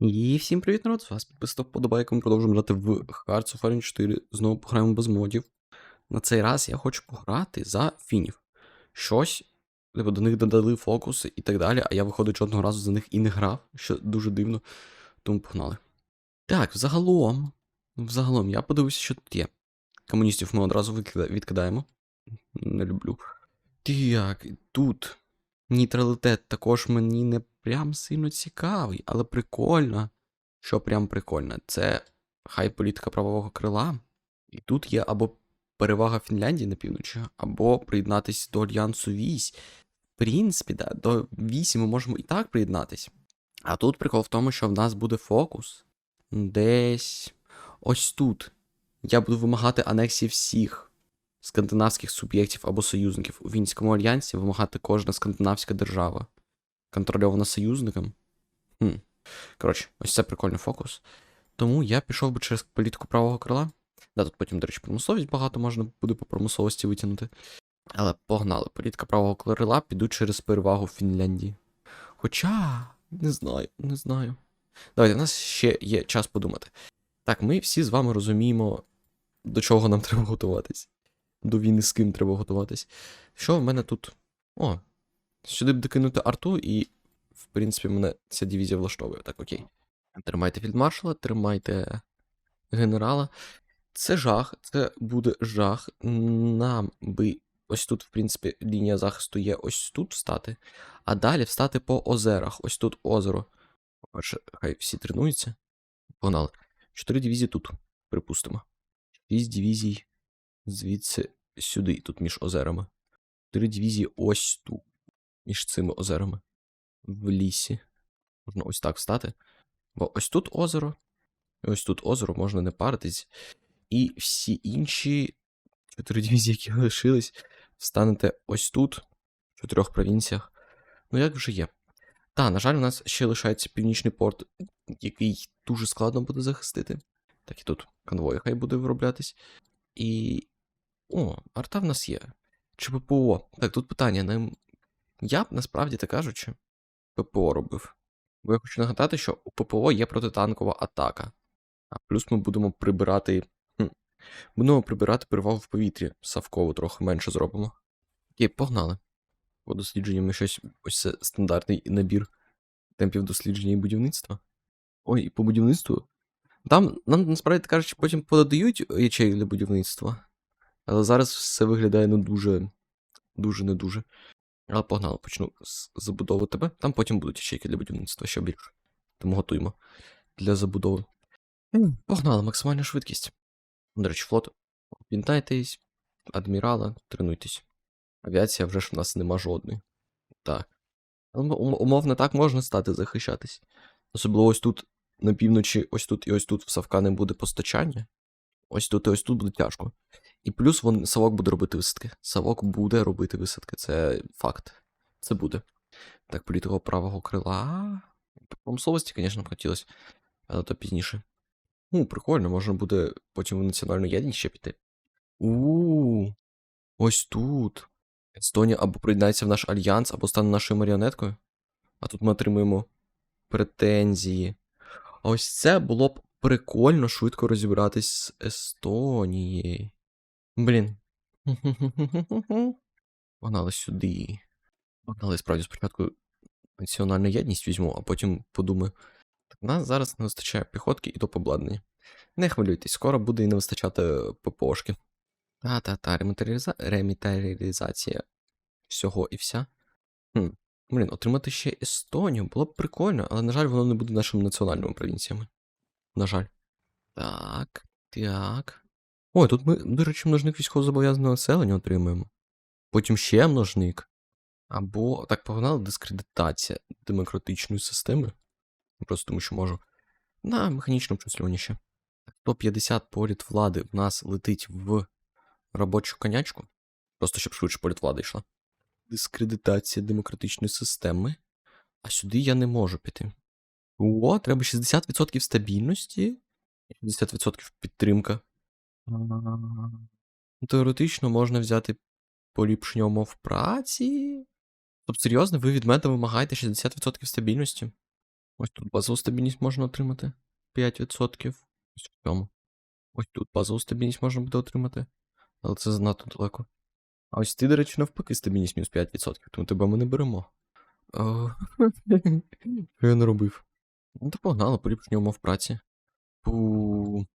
І всім привіт, народ! З вас підписав подобайка, ми продовжуємо грати в Hearts of Iron 4. Знову пограємо без модів. На цей раз я хочу пограти за фінів. Щось, типу, до них додали фокуси і так далі, а я, виходить, жодного разу за них і не грав, що дуже дивно. Тому погнали. Так, взагалом. Взагалом, я подивився, що тут є. Комуністів ми одразу відкидаємо. Не люблю. Так, тут нейтралітет також мені не прям сильно цікавий, але прикольно. Що прям прикольно, це хай політика правового крила. І тут є або перевага Фінляндії на півночі, або приєднатися до Альянсу Вісь. В принципі, да, до Вісі ми можемо і так приєднатись. А тут прикол в тому, що в нас буде фокус десь ось тут. Я буду вимагати анексії всіх скандинавських суб'єктів або союзників. У Вінському альянсі вимагати кожна скандинавська держава. Контрольована союзником. Хм. Коротше, ось це прикольний фокус. Тому я пішов би через політику правого крила. Да, тут потім, до речі, промисловість багато можна буде по промисловості витягнути. Але погнали, політика правого крила піду через перевагу Фінляндії. Хоча, не знаю, не знаю. Давайте, у нас ще є час подумати. Так, ми всі з вами розуміємо, до чого нам треба готуватись. До війни з ким треба готуватись. Що в мене тут? О, сюди б докинути арту, і, в принципі, мене ця дивізія влаштовує. Так, окей. Тримайте фільдмаршала, тримайте генерала. Це жах, це буде жах. Нам би ось тут, в принципі, лінія захисту є ось тут встати, а далі встати по озерах. Ось тут озеро. По-перше, хай всі тренуються. Погнали. Чотири дивізії тут, припустимо. Шість дивізій звідси сюди, тут між озерами. Чотири дивізії ось тут, між цими озерами. В лісі. Можна ось так встати. Бо ось тут озеро, і ось тут озеро, можна не паритись. І всі інші чотири дивізії, які лишились, встанете ось тут, в чотирьох провінціях. Ну, як вже є. Та, на жаль, у нас ще лишається північний порт, який дуже складно буде захистити. Так і тут конвой хай буде вироблятись. І. О, арта в нас є. Чи ППО? Так, тут питання. Нам... Я б насправді так кажучи, ППО робив. Бо я хочу нагадати, що у ППО є протитанкова атака. А плюс ми будемо прибирати. Будемо прибирати перевагу в повітрі. Савково трохи менше зробимо. Окей, погнали. По дослідженням ми щось ось це стандартний набір темпів дослідження і будівництва. Ой, і по будівництву. Там, нам насправді кажучи, потім подають ячеї для будівництва. Але зараз все виглядає не дуже, дуже не дуже. Але погнали, почну з забудови тебе. Там потім будуть ячейки для будівництва ще більше. Тому готуємо для забудови. Погнали, максимальна швидкість. До речі, флот. Пінтайтесь, адмірала, тренуйтесь. Авіація вже ж в нас нема жодної. Так. Але Умовно так можна стати захищатись. Особливо ось тут на півночі, ось тут і ось тут в Савка не буде постачання. Ось тут і ось тут буде тяжко. І плюс вон, Савок буде робити висадки. Савок буде робити висадки, це факт. Це буде. Так, політика правого крила. Промисловості, звісно, б хотілося, але то пізніше. Ну, прикольно, можна буде потім в національну єдність ще піти. у ось тут. Естонія або приєднається в наш альянс, або стане нашою маріонеткою. А тут ми отримуємо претензії. А ось це було б прикольно швидко розібратись з Естонією. Блін. Погнали сюди. Погнали, справді, спочатку національну єдність візьму, а потім подумаю. Так, нас зараз не вистачає піхотки і топ обладнання. Не хвилюйтесь, скоро буде і не вистачати ППОшки. Та-та-та, рематеріаліза... рематеріалізація всього і вся. Хм. Блін, отримати ще Естонію було б прикольно, але, на жаль, воно не буде нашими національними провінціями. На жаль. Так, так. Ой, тут ми, до речі, множник військовозобов'язаного населення отримуємо. Потім ще множник. Або так погнали дискредитація демократичної системи. Просто тому що можу. На механічному числюванні ще. 150 політ влади в нас летить в робочу конячку. Просто щоб швидше політ влади йшла. Дискредитація демократичної системи. А сюди я не можу піти. О, треба 60% стабільності. 60% підтримка. Теоретично можна взяти поліпшення умов праці. Тобто, серйозно, ви від мене вимагаєте 60% стабільності? Ось тут базову стабільність можна отримати 5%. Ось в цьому. Ось тут базову стабільність можна буде отримати. Але це занадто далеко. А ось ти, до речі, навпаки, стабільність мінус 5%, тому тебе ми не беремо. Що я не робив? Ну, то погнали, поліпшення умов праці. Пу.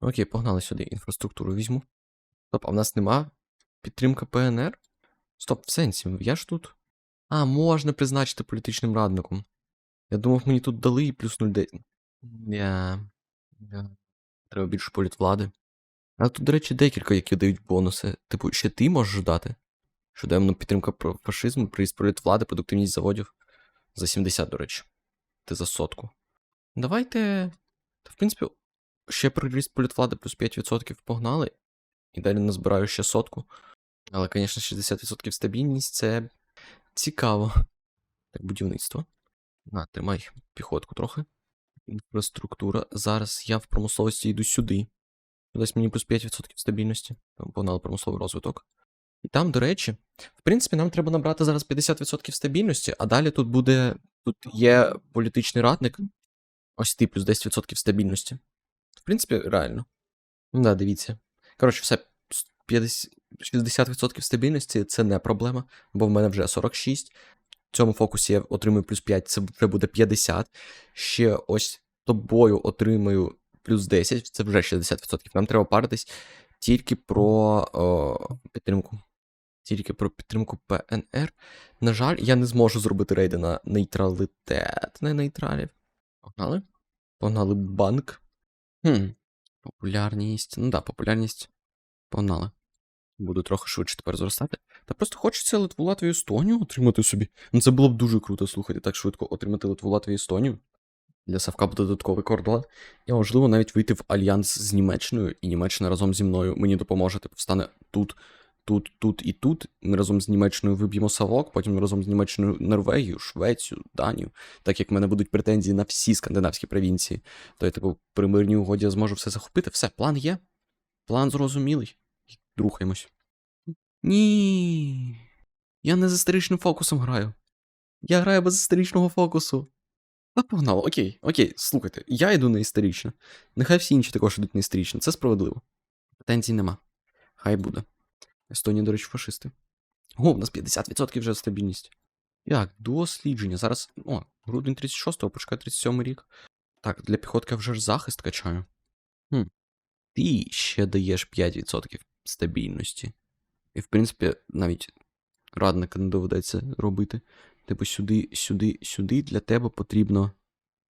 Окей, погнали сюди. Інфраструктуру візьму. Стоп, а в нас нема підтримка ПНР? Стоп, в сенсі, я ж тут. А, можна призначити політичним радником. Я думав, мені тут дали і плюс 0,9. Я... я... Треба більше політвлади. А тут, до речі, декілька, які дають бонуси. Типу, ще ти можеш дати. Щоденно підтримка фашизму, приїзд політвлади, продуктивність заводів. За 70, до речі. Ти за сотку. Давайте. Та, в принципі, ще приріст політвлади плюс 5% погнали. І далі назбираю ще сотку. Але, звісно, 60% стабільність це цікаво. Так, будівництво. На, тримай піхотку трохи. Інфраструктура. Зараз я в промисловості йду сюди. Дасть мені плюс 5% стабільності. Погнали промисловий розвиток. І там, до речі, в принципі, нам треба набрати зараз 50% стабільності, а далі тут буде. Тут є політичний радник. Ось ти плюс 10% стабільності. В принципі, реально. Ну да, дивіться. Коротше, все. 50, 60% стабільності це не проблема, бо в мене вже 46. В цьому фокусі я отримую плюс 5, це вже буде 50. Ще ось тобою отримаю плюс 10, це вже 60%. Нам треба паритись тільки про о, підтримку. Тільки про підтримку ПНР. На жаль, я не зможу зробити рейди на нейтралітет, не нейтралів. Погнали? Погнали банк. Хм. Популярність. Ну да, популярність. Погнали. Буду трохи швидше тепер зростати. Та просто хочеться Литву Латвію Естонію отримати собі. Ну це було б дуже круто, слухайте, так швидко отримати Литву Латвію Естонію. Для Савка буде додатковий кордон. І можливо навіть вийти в альянс з Німеччиною, і Німеччина разом зі мною мені допоможе. Типу, встане тут, тут, тут і тут. Ми разом з Німеччиною виб'ємо Савок, потім разом з Німеччиною Норвегію, Швецію, Данію. Так як в мене будуть претензії на всі скандинавські провінції, то я типу при мирній угоді я зможу все захопити. Все, план є. План зрозумілий. Рухаємось. Ні. Я не з історичним фокусом граю. Я граю без історичного фокусу. Та погнало, окей, окей, слухайте, я йду на історично. Нехай всі інші також йдуть на історично, це справедливо. Претензій нема. Хай буде. Естонія, до речі, фашисти. О, в нас 50% вже стабільність. Як, дослідження. Зараз. О, грудень 36-го, почекай 37 рік. Так, для піхотки вже ж захист качаю. Хм. Ти ще даєш 5% стабільності. І, в принципі, навіть радника не доведеться робити. Типу сюди, сюди, сюди для тебе потрібно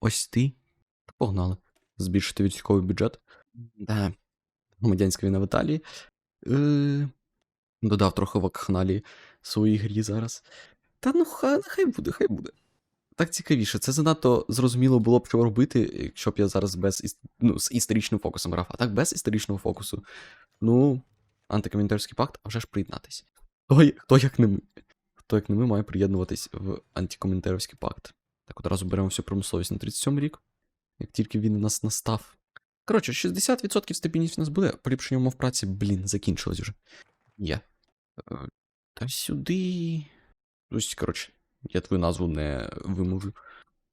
ось ти. Та Погнали. Збільшити військовий бюджет. Да. Громадянська війна в Італії. Е... Додав трохи вакхналії своїй грі зараз. Та ну хай, буде, хай буде. Так цікавіше, це занадто зрозуміло було б, що робити, якщо б я зараз без ну, з історичним фокусом грав, а так без історичного фокусу. Ну, антикоментарський пакт, а вже ж приєднатися. Хто, хто як не ми? Хто як не ми має приєднуватись в антикоментарський пакт. Так одразу беремо всю промисловість на 37 рік, як тільки він у нас настав. Коротше, 60% стабільність у нас буде, поліпшення умов праці, блін, закінчилось вже. Є. Та сюди. Ось, коротше, я твою назву не виможу.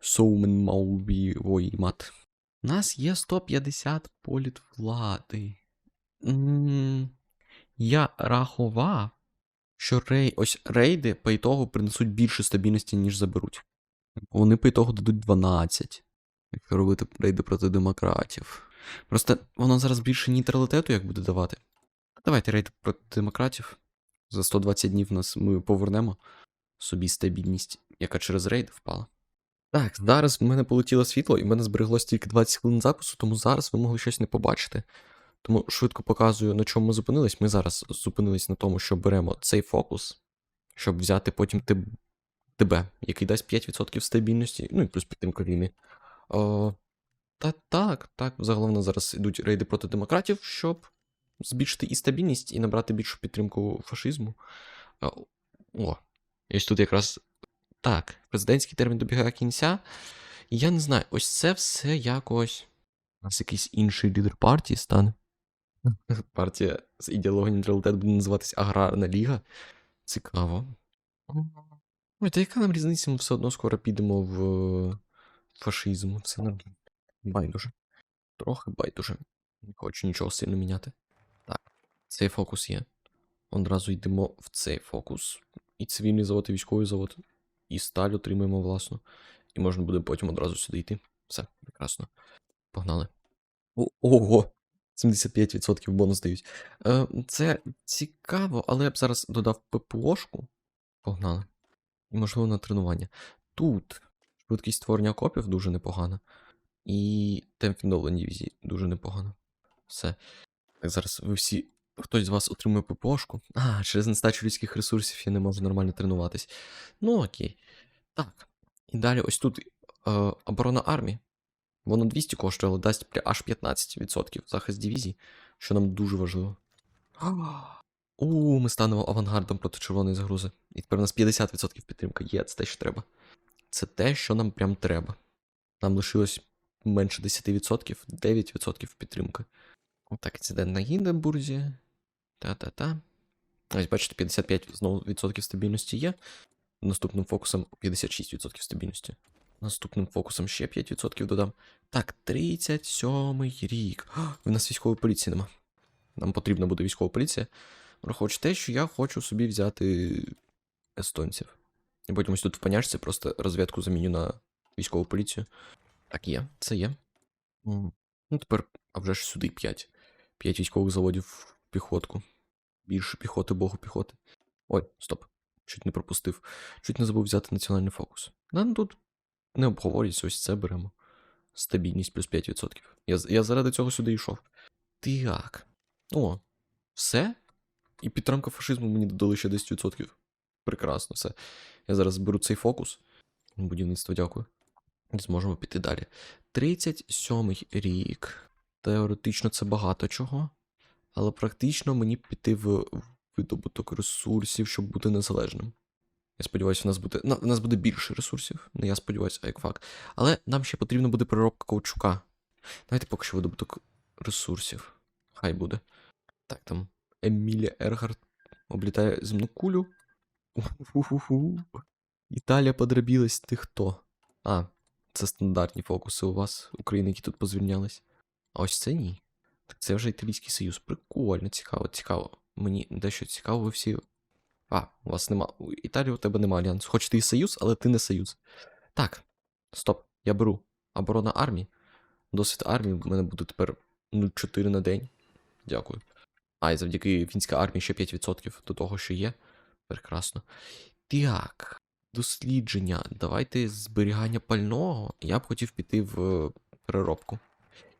Соумен Маубі мат. У нас є 150 політ влади. Я рахував, що рей... ось рейди по ітогу принесуть більше стабільності, ніж заберуть. Вони по ітогу дадуть 12. Якщо робити рейди проти демократів. Просто воно зараз більше нейтралітету як буде давати. Давайте рейди проти демократів. За 120 днів нас ми повернемо собі стабільність, яка через рейд впала. Так, зараз в мене полетіло світло, і в мене збереглось тільки 20 хвилин запису, тому зараз ви могли щось не побачити. Тому швидко показую, на чому ми зупинились. Ми зараз зупинились на тому, що беремо цей фокус, щоб взяти потім теб- тебе, який дасть 5% стабільності, ну і плюс підтримка війни. О, та так, так, загалом зараз йдуть рейди проти демократів, щоб збільшити і стабільність, і набрати більшу підтримку фашизму. О, і ось тут якраз так, президентський термін добігає кінця. Я не знаю, ось це все якось. У нас якийсь інший лідер партії стане. Партія з ідеологією нейтралітет буде називатись Аграрна Ліга. Цікаво. Ой, та яка нам різниця? Ми все одно скоро підемо в, фашизм, все нормально. Байдуже. Трохи байдуже. Не хочу нічого сильно міняти. Цей фокус є. Одразу йдемо в цей фокус. І цивільний завод, і військовий завод. І сталь отримаємо власну. І можна буде потім одразу сюди йти. Все, прекрасно. Погнали. Ого! 75% бонус дають. Е, це цікаво, але я б зараз додав ППОшку. Погнали. І, можливо, на тренування. Тут швидкість створення окопів дуже непогана. І темп відновлення дивізії дуже непогано. Все. Так, зараз ви всі. Хтось з вас отримує ППОшку. А, через нестачу людських ресурсів я не можу нормально тренуватись. Ну, окей. Так. І далі ось тут е, оборона армії. Воно 200 коштує, але дасть аж 15% захист дивізії, що нам дуже важливо. У, ми станемо авангардом проти червоної загрози. І тепер у нас 50% підтримка. Є, це те, що треба. Це те, що нам прям треба. Нам лишилось менше 10%, 9% підтримки. Отак, інцидент на Гінденбурзі. Та-та-та. Ось, бачите, 55 знову відсотків стабільності є. Наступним фокусом 56% стабільності. Наступним фокусом ще 5% додам. Так, 37-й рік. А, В нас військової поліції нема. Нам потрібна буде військова поліція. Враховуючи те, що я хочу собі взяти естонців. І потім ось тут в паняшці просто розвідку заміню на військову поліцію. Так, є, це є. Ну, тепер, а вже ж сюди 5. 5 військових заводів в піхотку. Більше піхоти, богу піхоти. Ой, стоп. Чуть не пропустив. Чуть не забув взяти національний фокус. Да, ну тут не обговорюється, ось це беремо. Стабільність плюс 5%. Я, я заради цього сюди йшов. Так. О, все? І підтримка фашизму мені додали ще 10%. Прекрасно, все. Я зараз беру цей фокус. Будівництво, дякую. І зможемо піти далі. 37-й рік. Теоретично це багато чого. Але практично мені піти в видобуток ресурсів, щоб бути незалежним. Я сподіваюся, у нас буде. Ну, у нас буде більше ресурсів. Не я сподіваюся, а як факт. Але нам ще потрібно буде переробка каучука. Давайте поки що видобуток ресурсів. Хай буде. Так, там Емілія Ергард облітає земну кулю. Італія подробілась, ти хто? А, це стандартні фокуси у вас, України, які тут позвільнялись. А ось це ні. Це вже Італійський Союз. Прикольно, цікаво, цікаво. Мені дещо цікаво, ви всі. А, у вас нема. У Італії у тебе нема альянсу. Хоч ти і союз, але ти не союз. Так, стоп, я беру. Оборона армії. Досвід армії в мене буде тепер 0,4 на день. Дякую. А, і завдяки фінській армії ще 5% до того, що є. Прекрасно. Так, дослідження. Давайте зберігання пального. Я б хотів піти в е, переробку.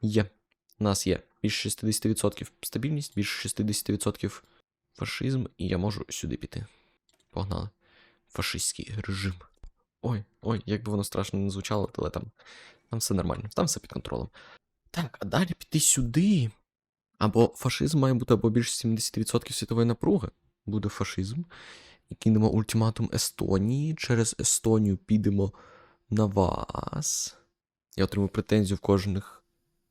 Є. У нас є більше 60% стабільність, більше 60% фашизм, і я можу сюди піти. Погнали. Фашистський режим. Ой, ой, як би воно страшно не звучало, але там, там все нормально, там все під контролем. Так, а далі піти сюди. Або фашизм має бути або більше 70% світової напруги. Буде фашизм. І кинемо ультиматум Естонії. Через Естонію підемо на вас. Я отримую претензію в кожних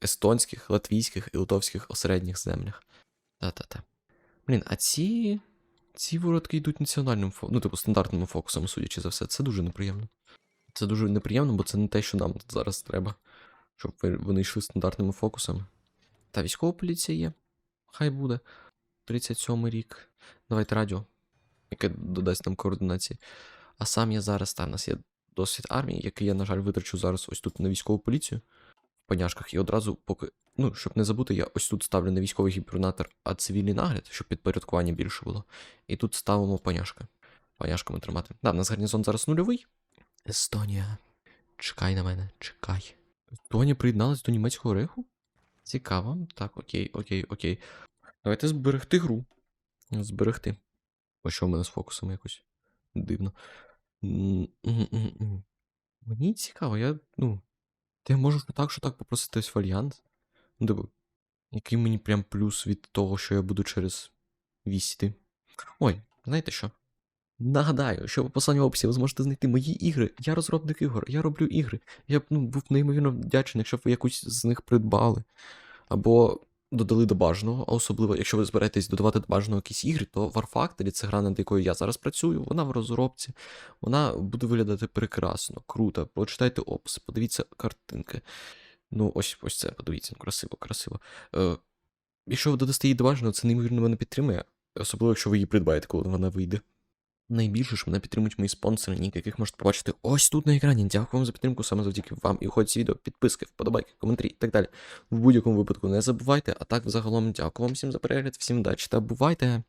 естонських, латвійських і литовських осередніх землях. Та-та-та. Блін, а ці. Ці воротки йдуть національним фокусом, ну, типу, стандартним фокусом, судячи за все. Це дуже неприємно. Це дуже неприємно, бо це не те, що нам зараз треба. Щоб вони йшли стандартними фокусами. Та військова поліція є. Хай буде. 37 рік. Давайте радіо, яке додасть нам координації. А сам я зараз, та в нас є досвід армії, який я, на жаль, витрачу зараз ось тут на військову поліцію поняшках. І одразу, поки. Ну, щоб не забути, я ось тут ставлю не військовий гібернатор, а цивільний нагляд, щоб підпорядкування більше було. І тут ставимо поняшки. Поняшками тримати. Да, в нас гарнізон зараз нульовий. Естонія. Чекай на мене, чекай. Естонія приєдналась до німецького рейху? Цікаво. Так, окей, окей, окей. Давайте зберегти гру. Зберегти. Ось що в мене з фокусом якось дивно. Мені цікаво, я, ну. Ти можеш так, що так попросити ось в альянс. Ну, типу, який мені прям плюс від того, що я буду через вісти. Ой, знаєте що? Нагадаю, що в посланні в описі ви зможете знайти мої ігри. Я розробник ігор, я роблю ігри. Я б ну, був неймовірно вдячний, якщо б ви якусь з них придбали. Або додали до бажаного, а особливо, якщо ви збираєтесь додавати до бажаного якісь ігри, то War Factory, це гра, над якою я зараз працюю, вона в розробці, вона буде виглядати прекрасно, круто. Почитайте опис, подивіться картинки. Ну, ось ось це, подивіться, ну, красиво, красиво. Е, якщо ви додасте її до бажаного, це неймовірно мене підтримує, особливо, якщо ви її придбаєте, коли вона вийде. Найбільше ж мене підтримують мої спонсори, ніки, яких можете побачити ось тут на екрані. Дякую вам за підтримку, саме завдяки вам. І ці відео, підписки, вподобайки, коментарі і так далі. В будь-якому випадку не забувайте. А так, взагалом, дякую вам всім за перегляд, всім удачі та бувайте!